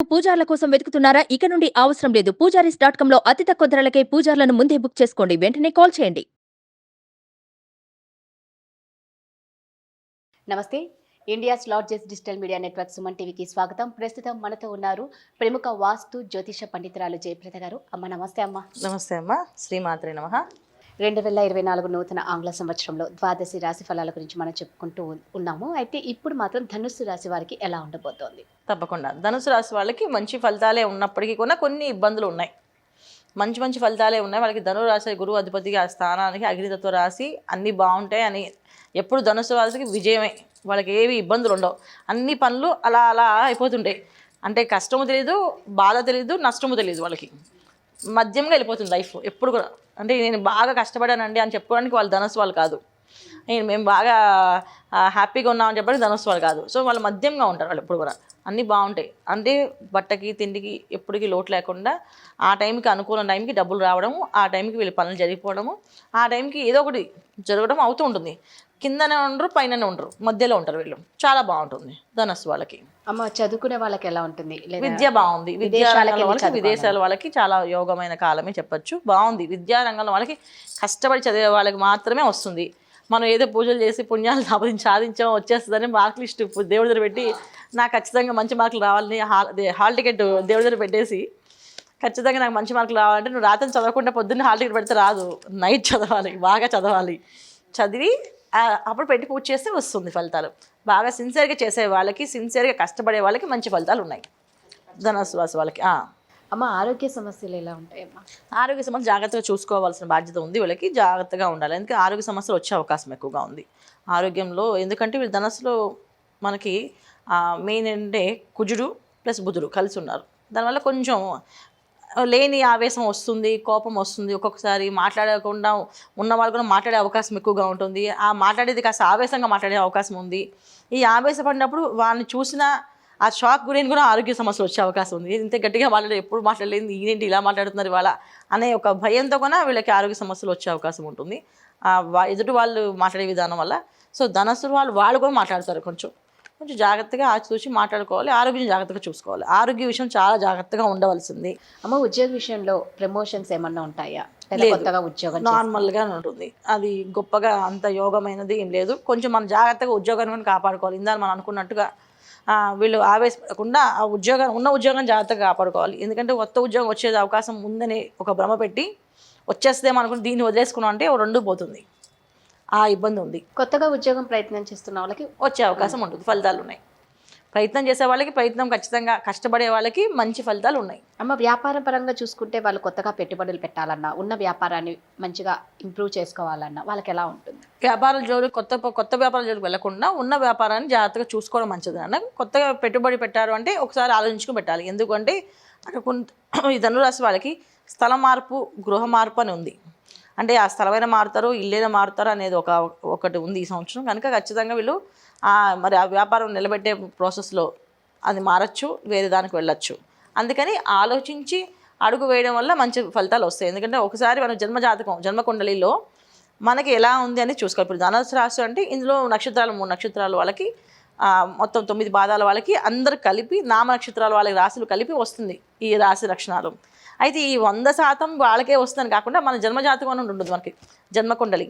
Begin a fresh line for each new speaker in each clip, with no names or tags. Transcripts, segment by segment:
పూజార్ల కోసం వెతుకుతున్నారా? ఇక నుండి అవసరం లేదు. పూజారీస్ డాట్ కామ్లో అతి తక్కువ ధరలకే పూజార్లను ముందే బుక్ చేసుకోండి. వెంటనే కాల్ చేయండి.
నమస్తే. India's largest digital media network Suman టీవీకి స్వాగతం. ప్రస్తుతం మనతో ఉన్నారు ప్రముఖ వాస్తు జ్యోతిష పండితురాలు జయప్రద గారు. అమ్మ నమస్తే అమ్మ.
నమస్తే అమ్మ. శ్రీమాత్రి నమ.
రెండు వేల ఇరవై నాలుగు నూతన ఆంగ్ల సంవత్సరంలో ద్వాదశి రాశి ఫలాల గురించి మనం చెప్పుకుంటూ ఉన్నాము. అయితే ఇప్పుడు మాత్రం ధనుస్సు రాశి వారికి ఎలా ఉండబోతోంది?
తప్పకుండా. ధనుసు రాశి వాళ్ళకి మంచి ఫలితాలే ఉన్నప్పటికీ కూడా కొన్ని ఇబ్బందులు ఉన్నాయి. మంచి మంచి ఫలితాలే ఉన్నాయి. వాళ్ళకి ధను రాశి గురువు అధిపతిగా ఆ స్థానానికి అగ్నితత్వ రాశి అన్నీ బాగుంటాయి అని ఎప్పుడు ధనుసు రాశికి విజయమే. వాళ్ళకి ఏవి ఇబ్బందులు ఉండవు. అన్ని పనులు అలా అలా అయిపోతుంటాయి. అంటే కష్టము తెలియదు బాధ తెలియదు నష్టము తెలియదు వాళ్ళకి. మద్యంగా వెళ్ళిపోతుంది లైఫ్ ఎప్పుడు కూడా. అంటే నేను బాగా కష్టపడానండి అని చెప్పుకోవడానికి వాళ్ళు ధనస్సు వాళ్ళు కాదు. నేను మేము బాగా హ్యాపీగా ఉన్నామని చెప్పడానికి ధనస్సు వాళ్ళు కాదు. సో వాళ్ళు మధ్యంగా ఉంటారు వాళ్ళు ఎప్పుడు కూడా. అన్నీ బాగుంటాయి. అంటే బట్టకి తిండికి ఎప్పటికీ లోటు లేకుండా ఆ టైంకి అనుకూల టైంకి డబ్బులు రావడము ఆ టైంకి వీళ్ళ పనులు జరిగిపోవడము ఆ టైంకి ఏదో ఒకటి జరగడం అవుతూ ఉంటుంది. కిందనే ఉండరు పైననే ఉండరు మధ్యలో ఉంటారు వీళ్ళు. చాలా బాగుంటుంది ధనస్సు వాళ్ళకి.
అమ్మ చదువుకునే వాళ్ళకి ఎలా ఉంటుంది?
విద్య బాగుంది. విద్యా
విదేశాలకు
రంగంలో
వెళ్ళి
వాళ్ళకి. విదేశాల వాళ్ళకి చాలా యోగమైన కాలమే చెప్పొచ్చు. బాగుంది. విద్యా రంగంలో వాళ్ళకి కష్టపడి చదివే వాళ్ళకి మాత్రమే వస్తుంది. మనం ఏదో పూజలు చేసి పుణ్యాలు సాధించి సాధించాం వచ్చేస్తుందని మార్క్ లిస్ట్ దేవుడి దగ్గర పెట్టి నాకు ఖచ్చితంగా మంచి మార్కులు రావాలని హాల్ హాల్ టికెట్ దేవుడి దగ్గర పెట్టేసి ఖచ్చితంగా నాకు మంచి మార్కులు రావాలంటే నువ్వు రాత్రి చదవకుండా పొద్దున్న హాల్ టికెట్ పెడితే రాదు. నైట్ చదవాలి బాగా చదవాలి. చదివి అప్పుడు పెట్టి పూజ చేస్తే వస్తుంది ఫలితాలు. బాగా సిన్సియర్గా చేసే వాళ్ళకి సిన్సియర్గా కష్టపడే వాళ్ళకి మంచి ఫలితాలు ఉన్నాయి. ధనస్వాస వాళ్ళకి
అమ్మ ఆరోగ్య సమస్యలు ఎలా ఉంటాయమ్మా
ఆరోగ్య సమస్యలు జాగ్రత్తగా చూసుకోవాల్సిన బాధ్యత ఉంది వీళ్ళకి జాగ్రత్తగా ఉండాలి. ఎందుకంటే ఆరోగ్య సమస్యలు వచ్చే అవకాశం ఎక్కువగా ఉంది. ఆరోగ్యంలో ఎందుకంటే వీళ్ళు ధనస్సులో మనకి మెయిన్ అంటే కుజుడు ప్లస్ బుధుడు కలిసి ఉన్నారు. దానివల్ల కొంచెం లేని ఆవేశం వస్తుంది కోపం వస్తుంది. ఒక్కొక్కసారి మాట్లాడకుండా ఉన్న వాళ్ళు కూడా మాట్లాడే అవకాశం ఎక్కువగా ఉంటుంది. ఆ మాట్లాడేది కాస్త ఆవేశంగా మాట్లాడే అవకాశం ఉంది. ఈ ఆవేశపడినప్పుడు వాళ్ళని చూసిన ఆ షాక్ గురైన కూడా ఆరోగ్య సమస్యలు వచ్చే అవకాశం ఉంది. ఇంత గట్టిగా మాట్లాడే ఎప్పుడు మాట్లాడలేదు. ఈయనేంటి ఇలా మాట్లాడుతున్నారు ఇవాళ అనే ఒక భయంతో కూడా వీళ్ళకి ఆరోగ్య సమస్యలు వచ్చే అవకాశం ఉంటుంది. ఎదుటి వాళ్ళు మాట్లాడే విధానం వల్ల. సో ధనస్సు వాళ్ళు వాళ్ళు కూడా మాట్లాడతారు కొంచెం. కొంచెం జాగ్రత్తగా ఆచితూచి మాట్లాడుకోవాలి. ఆరోగ్యం జాగ్రత్తగా చూసుకోవాలి. ఆరోగ్య విషయం చాలా జాగ్రత్తగా ఉండవలసింది.
అమ్మ ఉద్యోగ విషయంలో ప్రమోషన్స్ ఏమన్నా ఉంటాయా. కొత్తగా ఉద్యోగం
నార్మల్గా ఉంటుంది. అది గొప్పగా అంత యోగమైనది ఏం లేదు. కొంచెం మనం జాగ్రత్తగా ఉద్యోగాన్ని కాపాడుకోవాలి. ఇందాక మనం అనుకున్నట్టుగా వీళ్ళు ఆవేశపడకుండా ఆ ఉద్యోగం ఉన్న ఉద్యోగం జాగ్రత్తగా కాపాడుకోవాలి. ఎందుకంటే కొత్త ఉద్యోగం వచ్చే అవకాశం ఉందని ఒక భ్రమ పెట్టి వచ్చేస్తేమో అనుకుని దీన్ని వదిలేసుకున్నాం అంటే రెండు పోతుంది. ఆ ఇబ్బంది ఉంది.
కొత్తగా ఉద్యోగం ప్రయత్నం చేస్తున్న వాళ్ళకి
వచ్చే అవకాశం ఉంటుంది ఫలితాలు ఉన్నాయి. ప్రయత్నం చేసే వాళ్ళకి ప్రయత్నం ఖచ్చితంగా కష్టపడే వాళ్ళకి మంచి ఫలితాలు ఉన్నాయి.
అమ్మ వ్యాపారం పరంగా చూసుకుంటే వాళ్ళు కొత్తగా పెట్టుబడులు పెట్టాలన్నా ఉన్న వ్యాపారాన్ని మంచిగా ఇంప్రూవ్ చేసుకోవాలన్నా వాళ్ళకి ఎలా ఉంటుంది?
వ్యాపారాల జోలికి కొత్త కొత్త వ్యాపారాల జోలికి వెళ్ళకుండా ఉన్న వ్యాపారాన్ని జాగ్రత్తగా చూసుకోవడం మంచిది అన్న కొత్తగా పెట్టుబడి పెట్టారు అంటే ఒకసారి ఆలోచించుకుని పెట్టాలి. ఎందుకంటే అక్కడ కొంత ఈ ధనురాశి వాళ్ళకి స్థల మార్పు గృహ మార్పు అని ఉంది. అంటే ఆ స్థలమైన మారుతారు ఇల్లైనా మారుతారు అనేది ఒక ఒకటి ఉంది ఈ సంవత్సరం. కనుక ఖచ్చితంగా వీళ్ళు మరి ఆ వ్యాపారం నిలబెట్టే ప్రాసెస్లో అది మారచ్చు వేరే దానికి వెళ్ళచ్చు. అందుకని ఆలోచించి అడుగు వేయడం వల్ల మంచి ఫలితాలు వస్తాయి. ఎందుకంటే ఒకసారి మన జన్మజాతకం జన్మకుండలిలో మనకి ఎలా ఉంది అని చూసుకోవాలి. ఇప్పుడు ధనుసు రాశి అంటే ఇందులో నక్షత్రాలు మూడు నక్షత్రాలు వాళ్ళకి మొత్తం తొమ్మిది పాదాల వాళ్ళకి అందరు కలిపి నామ నక్షత్రాల వాళ్ళకి రాశులు కలిపి వస్తుంది ఈ రాశి లక్షణాలు. అయితే ఈ వంద శాతం వాళ్ళకే వస్తుందని కాకుండా మన జన్మజాతకం అని ఉంటుంది మనకి జన్మకుండలి.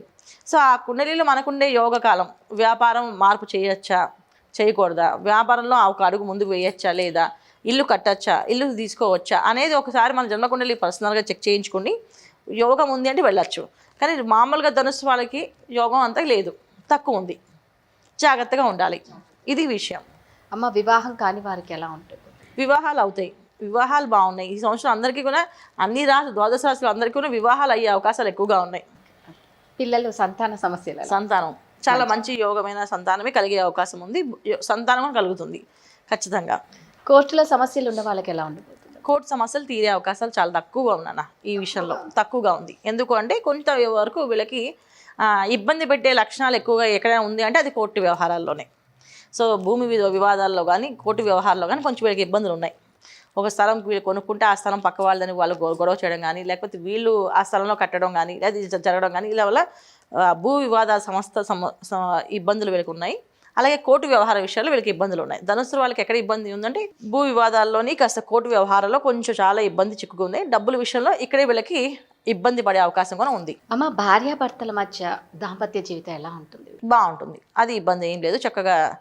సో ఆ కుండలిలో మనకుండే యోగ కాలం వ్యాపారం మార్పు చేయొచ్చా? చేయకూడదా? వ్యాపారంలో ఒక అడుగు ముందుకు వేయచ్చా లేదా? ఇల్లు కట్టచ్చా? ఇల్లు తీసుకోవచ్చా? అనేది ఒకసారి మన జన్మకుండలి పర్సనల్గా చెక్ చేయించుకుని యోగం ఉంది అంటే వెళ్ళచ్చు. కానీ మామూలుగా ధనుసు వాళ్ళకి యోగం అంతా లేదు తక్కువ ఉంది. జాగ్రత్తగా ఉండాలి. ఇది విషయం.
అమ్మ వివాహం కాని వారికి ఎలా ఉంటుంది?
వివాహాలు అవుతాయి. వివాహాలు బాగున్నాయి. ఈ సంవత్సరం అందరికీ కూడా అన్ని రాశి ద్వాదశ రాశులు అందరికీ కూడా వివాహాలు అయ్యే అవకాశాలు ఎక్కువగా ఉన్నాయి.
పిల్లలు సంతాన సమస్యలు?
సంతానం. చాలా మంచి. యోగమైన సంతానమే కలిగే అవకాశం ఉంది. సంతానం కలుగుతుంది. ఖచ్చితంగా.
కోర్టులో సమస్యలు ఉన్న వాళ్ళకి ఎలా ఉండబోతుంది?
కోర్టు సమస్యలు తీరే అవకాశాలు చాలా తక్కువగా ఉన్నాను ఈ విషయంలో. తక్కువగా ఉంది. ఎందుకు అంటే కొంత వరకు వీళ్ళకి ఇబ్బంది పెట్టే లక్షణాలు ఎక్కువగా ఎక్కడ ఉంది అంటే అది కోర్టు వ్యవహారాల్లోనే. సో భూమి వివ- వివాదాల్లో కానీ కోర్టు వ్యవహారాల్లో కానీ కొంచెం వీళ్ళకి ఇబ్బందులు ఉన్నాయి. ఒక స్థలం వీళ్ళు కొనుక్కుంటే ఆ స్థలం పక్క వాళ్ళని వాళ్ళు గొ- గొడవ చేయడం కానీ లేకపోతే వీళ్ళు ఆ స్థలంలో కట్టడం కానీ లేదా జరగడం కానీ ఇలా వల్ల భూ వివాద సంస్థ ఇబ్బందులు వీళ్ళకి ఉన్నాయి. అలాగే కోర్టు వ్యవహార విషయాల్లో వీళ్ళకి ఇబ్బందులు ఉన్నాయి. ధనుసు వాళ్ళకి ఎక్కడ ఇబ్బంది ఉందంటే భూ వివాదాల్లోని కాస్త కోర్టు వ్యవహారాల్లో కొంచెం చాలా ఇబ్బంది చిక్కుకుంది డబ్బుల విషయంలో ఇక్కడే వీళ్ళకి ఇబ్బంది పడే అవకాశం కూడా ఉంది.
అమ్మ భార్యాభర్తల మధ్య దాంపత్య జీవితం ఎలా ఉంటుంది?
బాగుంటుంది. అది ఇబ్బంది ఏం లేదు. చక్కగా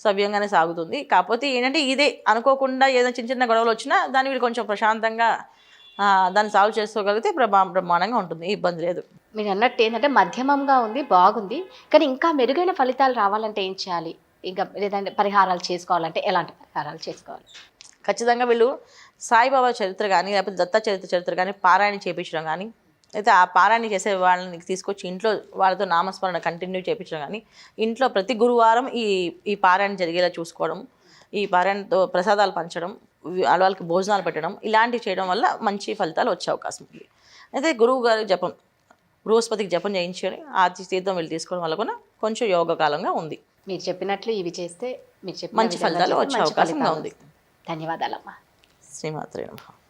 సవ్యంగానే సాగుతుంది. కాకపోతే ఏంటంటే ఇదే అనుకోకుండా ఏదైనా చిన్న చిన్న గొడవలు వచ్చినా దాన్ని వీళ్ళు కొంచెం ప్రశాంతంగా దాన్ని సాల్వ్ చేసుకోగలిగితే బ్రహ్మా బ్రహ్మాండంగా ఉంటుంది. ఇబ్బంది లేదు.
మీరు అన్నట్టు ఏంటంటే మధ్యమంగా ఉంది బాగుంది. కానీ ఇంకా మెరుగైన ఫలితాలు రావాలంటే ఏం చేయాలి? ఇంకా లేదంటే పరిహారాలు చేసుకోవాలంటే ఎలాంటి పరిహారాలు చేసుకోవాలి?
ఖచ్చితంగా వీళ్ళు సాయిబాబా చరిత్ర కానీ లేకపోతే దత్త చరిత్ర చరిత్ర కానీ పారాయణ చేయించడం కానీ అయితే ఆ పారాయణ చేసే వాళ్ళని తీసుకొచ్చి ఇంట్లో వాళ్ళతో నామస్మరణ కంటిన్యూ చేయించడం కానీ ఇంట్లో ప్రతి గురువారం ఈ ఈ పారాయణ జరిగేలా చూసుకోవడం ఈ పారాయణతో ప్రసాదాలు పంచడం వాళ్ళకి భోజనాలు పెట్టడం ఇలాంటివి చేయడం వల్ల మంచి ఫలితాలు వచ్చే అవకాశం ఉంది. అయితే గురువు గారి జపం బృహస్పతికి జపం చేయించుకొని ఆ తీర్థం వెళ్ళి తీసుకోవడం వల్ల కూడా కొంచెం యోగకాలంగా ఉంది.
మీరు చెప్పినట్లు ఇవి చేస్తే మీరు చెప్పిన
మంచి ఫలితాలు వచ్చే అవకాశంగా ఉంది.
ధన్యవాదాలమ్మా.
శ్రీమాత్రే నమః.